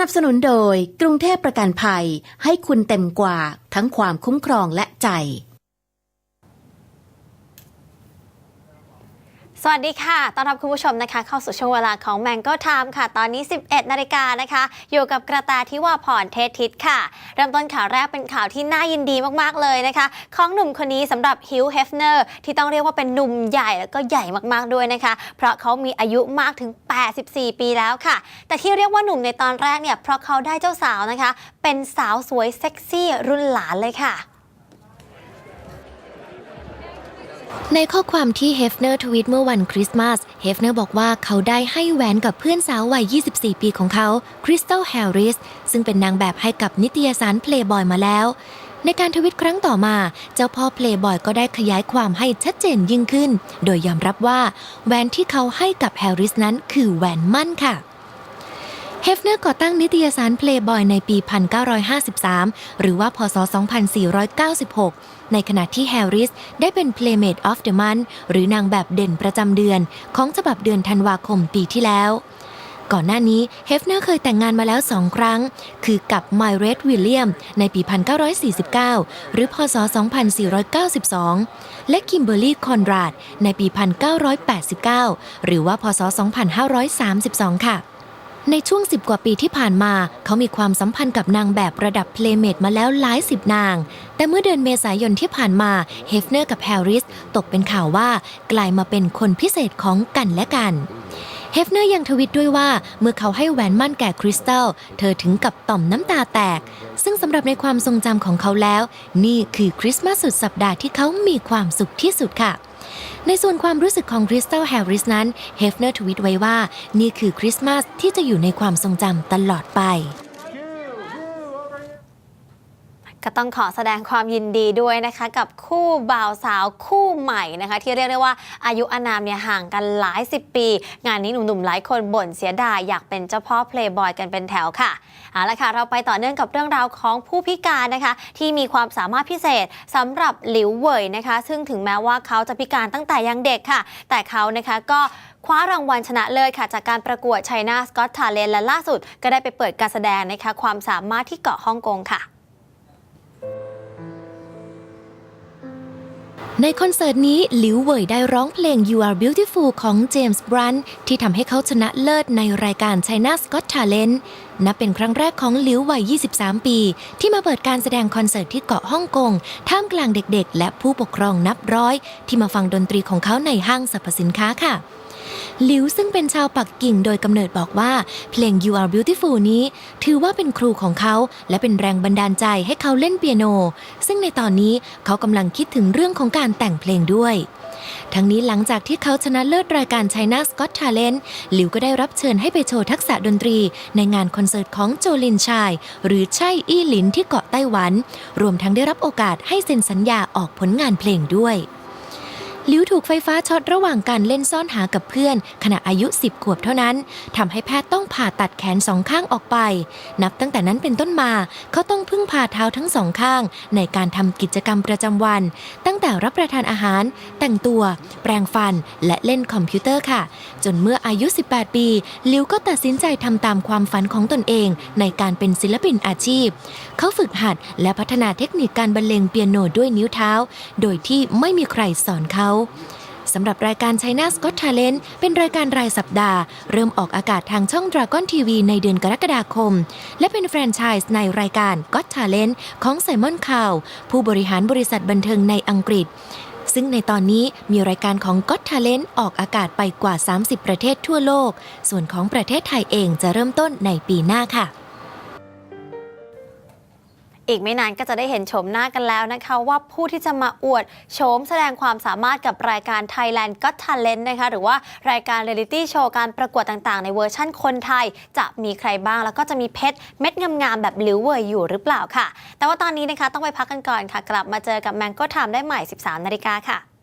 นับสนุนโดยกรุงเทพประกันภัยให้คุณเต็มกว่าทั้งความคุ้มครองและใจ สวัสดีค่ะ ต้อนรับคุณผู้ชมนะคะ เข้าสู่ช่วงเวลาของ Mango Time ค่ะ ตอนนี้ 11 นาฬิกานะคะ อยู่กับกระแตทิวาพรเทศทิศค่ะ เริ่มต้นข่าวแรกเป็นข่าวที่น่ายินดีมากๆเลยนะคะ ของหนุ่มคนนี้สำหรับฮิวเฮฟเนอร์ที่ต้องเรียกว่าเป็นหนุ่มใหญ่แล้วก็ใหญ่มากๆด้วยนะคะ เพราะเขามีอายุมากถึง 84 ปีแล้วค่ะ แต่ที่เรียกว่าหนุ่มในตอนแรกเนี่ยเพราะเขาได้เจ้าสาวนะคะ เป็นสาวสวยเซ็กซี่รุ่นหลานเลยค่ะ ในข้อความที่เฮฟเนอร์ทวีตเมื่อวันคริสต์มาส เฮฟเนอร์บอกว่าเขาได้ให้แหวนกับเพื่อนสาววัย 24 ปีของเขาคริสตัลแฮร์ริสซึ่งเป็นนางแบบให้กับนิตยสารเพลย์บอยมาแล้ว ในการทวิตครั้งต่อมา เจ้าพ่อเพลย์บอยก็ได้ขยายความให้ชัดเจนยิ่งขึ้น โดยยอมรับว่าแหวนที่เขาให้กับแฮร์ริสนั้นคือแหวนมั่นค่ะ เฮฟเนอร์ก่อตั้งนิตยสาร Playboy ในปี 1953 หรือว่าพศ 2496 ในขณะที่แฮร์ริสได้เป็น Playmate of the Month หรือนางแบบเด่นประจำเดือน ของฉบับเดือนธันวาคมปีที่แล้ว ก่อนหน้านี้เฮฟเนอร์เคยแต่งงานมาแล้วสองครั้ง คือกับไมเรตวิลเลียมในปี 1949 หรือพศ 2492 และคิมเบอร์รี่คอนราดในปี 1989 หรือว่าพศ 2532 ค่ะ ในช่วง10กว่าปีที่ผ่านมา เขามีความสัมพันธ์กับนางแบบระดับเพลเมดมาแล้วหลายสิบนาง แต่เมื่อเดือนเมษายนที่ผ่านมาเฮฟเนอร์กับแฮร์ริสตกเป็นข่าวว่า กลายมาเป็นคนพิเศษของกันและกันเฮฟเนอร์ยังทวิตด้วยว่าเมื่อเขาให้แหวนมั่นแก่คริสตัลเธอถึงกับต่อมน้ำตาแตก ซึ่งสำหรับในความทรงจำของเขาแล้ว นี่คือคริสต์มาสสุดสัปดาห์ที่เขามีความสุขที่สุดค่ะ ในส่วนความรู้สึกของคริสตัลแฮร์ริสนั้นเฮฟเนอร์ทวิตไว้ว่า นี่คือคริสต์มาสที่จะอยู่ในความทรงจำตลอดไป ก็ต้องขอแสดงความยินดีด้วยนะคะ กับคู่บ่าวสาวคู่ใหม่นะคะ ที่เรียกได้ว่าอายุอนามเนี่ยห่างกันหลายสิบปี งานนี้หนุ่มๆหลายคนบ่นเสียดายอยากเป็นเจ้าพ่อเพลย์บอยกันเป็นแถวค่ะเอาละค่ะเราไปต่อเนื่องกับเรื่องราวของผู้พิการนะคะ ที่มีความสามารถพิเศษสำหรับหลิวเหวยนะคะ ซึ่งถึงแม้ว่าเขาจะพิการตั้งแต่ยังเด็กค่ะ แต่เขานะคะก็คว้ารางวัลชนะเลิศค่ะ จากการประกวด China Scott Talent และล่าสุด ก็ได้ไปเปิดการแสดงนะคะความสามารถที่เกาะฮ่องกงค่ะ ในคอนเสิร์ตนี้หลิวเว่ยได้ร้องเพลง You Are Beautiful ของเจมส์บรันที่ทำให้เขาชนะเลิศในรายการ China Scott Talent นับเป็นครั้งแรกของหลิววัย 23 ปี ที่มาเปิดการแสดงคอนเสิร์ตที่เกาะฮ่องกง ท่ามกลางเด็กๆ และผู้ปกครองนับร้อย ที่มาฟังดนตรีของเขาในห้างสรรพสินค้าค่ะ หลิวซึ่งเป็นชาวปักกิ่งโดยกำเนิดบอกว่า เพลง You Are Beautiful นี้ ถือว่าเป็นครูของเขา และเป็นแรงบันดาลใจให้เขาเล่นเปียโน ซึ่งในตอนนี้เขากำลังคิดถึงเรื่องของการแต่งเพลงด้วยทั้งนี้หลังจากที่เขาชนะเลิศรายการ China Scott Talent หลิวก็ได้รับเชิญให้ไปโชว์ทักษะดนตรี ในงานคอนเสิร์ตของโจลินชาย หรือใช่อี้หลินที่เกาะไต้หวัน รวมทั้งได้รับโอกาสให้เซ็นสัญญาออกผลงานเพลงด้วย ลิวถูกไฟฟ้าช็อตระหว่างการเล่นซ่อนหากับเพื่อน ขณะอายุ 10 ขวบเท่านั้นทำให้แพทย์ต้องผ่าตัดแขนสองข้างออกไป นับตั้งแต่นั้นเป็นต้นมา เขาต้องพึ่งพาเท้าทั้งสองข้าง ในการทำกิจกรรมประจำวัน ตั้งแต่รับประทานอาหาร แต่งตัว แปรงฟัน และเล่นคอมพิวเตอร์ค่ะ จนเมื่ออายุ 18 ปีหลิวก็ตัดสินใจทำตามความฝันของตนเอง ในการเป็นศิลปินอาชีพ เขาฝึกหัดและพัฒนาเทคนิคการบรรเลงเปียโนด้วยนิ้วเท้า โดยที่ไม่มีใครสอนเขาสำหรับรายการ China Scott Talent เป็นรายการรายสัปดาห์ เริ่มออกอากาศทางช่อง Dragon TV ในเดือนกรกฎาคม และเป็นแฟรนไชส์ในรายการ Got Talent ของไซมอนคาวผู้บริหารบริษัทบันเทิงในอังกฤษ ซึ่งในตอนนี้มีรายการของ Got Talent ออกอากาศไปกว่า 30 ประเทศทั่วโลก ส่วนของประเทศไทยเองจะเริ่มต้นในปีหน้าค่ะ อีกไม่นานก็จะได้เห็นโฉมหน้ากันแล้วนะคะ ว่าผู้ที่จะมาอวดโฉมแสดงความสามารถกับรายการ Thailand Got Talent นะคะ หรือว่ารายการเรียลิตี้โชว์การประกวดต่างๆ ในเวอร์ชั่นคนไทย จะมีใครบ้าง แล้วก็จะมีเพชรเม็ดงามๆแบบหลิวเวอร์อยู่หรือเปล่าค่ะ แต่ว่าตอนนี้นะคะต้องไปพักกันก่อนค่ะ กลับมาเจอกับ Mango Time ได้ใหม่ 13นาฬิกาค่ะ